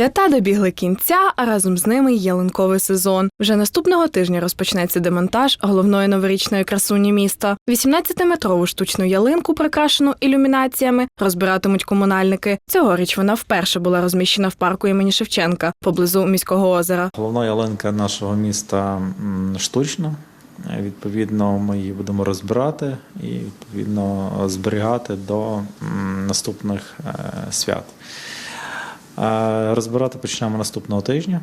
Свята добігли кінця, а разом з ними ялинковий сезон. Вже наступного тижня розпочнеться демонтаж головної новорічної красуні міста. 18-метрову штучну ялинку, прикрашену ілюмінаціями, розбиратимуть комунальники. Цьогоріч вона вперше була розміщена в парку імені Шевченка поблизу міського озера. Головна ялинка нашого міста штучна. Відповідно, ми її будемо розбирати і відповідно зберігати до наступних е, свят. Розбирати почнемо наступного тижня.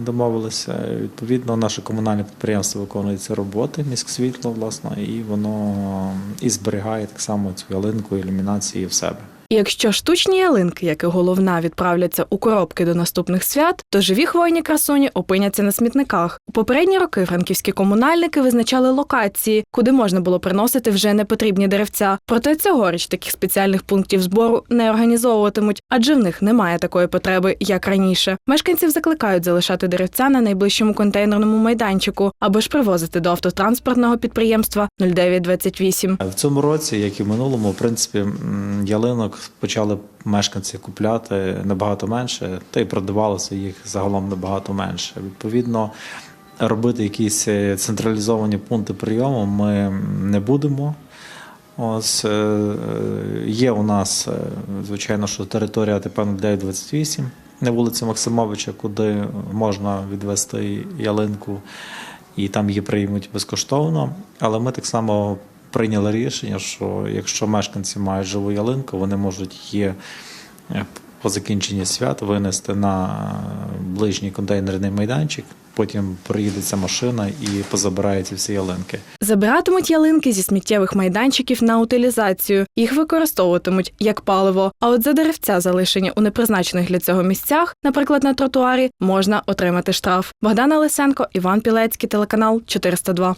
Домовилися. Відповідно, наше комунальне підприємство виконує ці роботи, міськсвітло, власне, і воно і зберігає так само цю ялинку ілюмінації в себе. Якщо штучні ялинки, як і головна, відправляться у коробки до наступних свят, то живі хвойні красуні опиняться на смітниках. У попередні роки франківські комунальники визначали локації, куди можна було приносити вже непотрібні деревця. Проте цьогоріч таких спеціальних пунктів збору не організовуватимуть, адже в них немає такої потреби, як раніше. Мешканців закликають залишати деревця на найближчому контейнерному майданчику або ж привозити до автотранспортного підприємства 0928. В цьому році, як і в минулому, в принципі, ялинок почали мешканці купляти набагато менше, та й продавалося їх загалом набагато менше. Відповідно, робити якісь е, централізовані пункти прийому ми не будемо. Ось е, е, є у нас, звичайно, що територія АТП 0928 на вулиці Максимовича, куди можна відвести ялинку, і там її приймуть безкоштовно. Але ми так само прийняли рішення, що якщо мешканці мають живу ялинку, вони можуть її е, по закінченні свят винести на ближній контейнерний майданчик. Потім приїдеться машина і позабирає всі ялинки. Забиратимуть ялинки зі сміттєвих майданчиків на утилізацію. Їх використовуватимуть як паливо. А от за деревця, залишені у непризначених для цього місцях, наприклад, на тротуарі, можна отримати штраф. Богдана Лисенко, Іван Пілецький, телеканал 402.